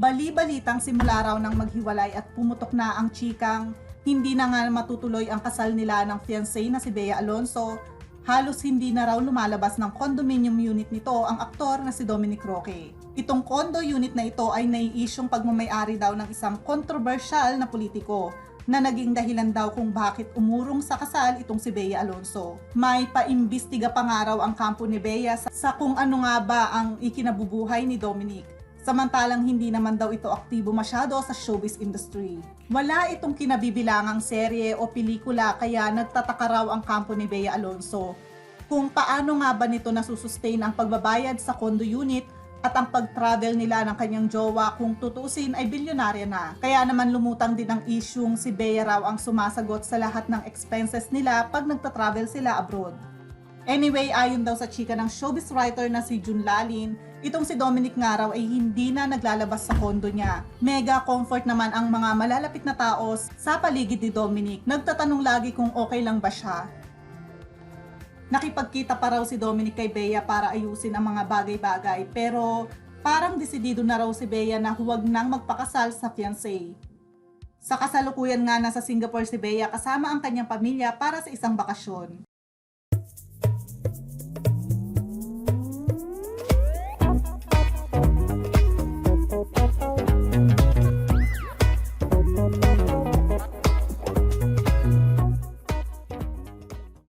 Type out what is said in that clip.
Bali-balitang simula raw ng maghiwalay at pumutok na ang chikang hindi na nga matutuloy ang kasal nila ng fiancé na si Bea Alonso, halos hindi na raw lumalabas ng condominium unit nito ang aktor na si Dominic Roque. Itong condo unit na ito ay naiisyong pagmamayari daw ng isang controversial na politiko na naging dahilan daw kung bakit umurong sa kasal itong si Bea Alonso. May paimbestiga pa nga raw ang kampo ni Bea sa, sa kung ano nga ba ang ikinabubuhay ni Dominic. Samantalang hindi naman daw ito aktibo masyado sa showbiz industry. Wala itong kinabibilangang serye o pelikula kaya nagtataka raw ang kampo ni Bea Alonso kung paano nga ba nito nasusustain ang pagbabayad sa condo unit at ang pag-travel nila ng kanyang jowa kung tutusin ay bilyonarya na. Kaya naman lumutang din ang isyung si Bea raw ang sumasagot sa lahat ng expenses nila pag nagta-travel sila abroad. Anyway, ayon daw sa chika ng showbiz writer na si Jun Lalin, itong si Dominic nga raw ay hindi na naglalabas sa kondo niya. Mega comfort naman ang mga malalapit na tao sa paligid ni Dominic. Nagtatanong lagi kung okay lang ba siya. Nakipagkita pa raw si Dominic kay Bea para ayusin ang mga bagay-bagay pero parang desidido na raw si Bea na huwag nang magpakasal sa fiancé. Sa kasalukuyan nga nasa Singapore si Bea kasama ang kanyang pamilya para sa isang bakasyon.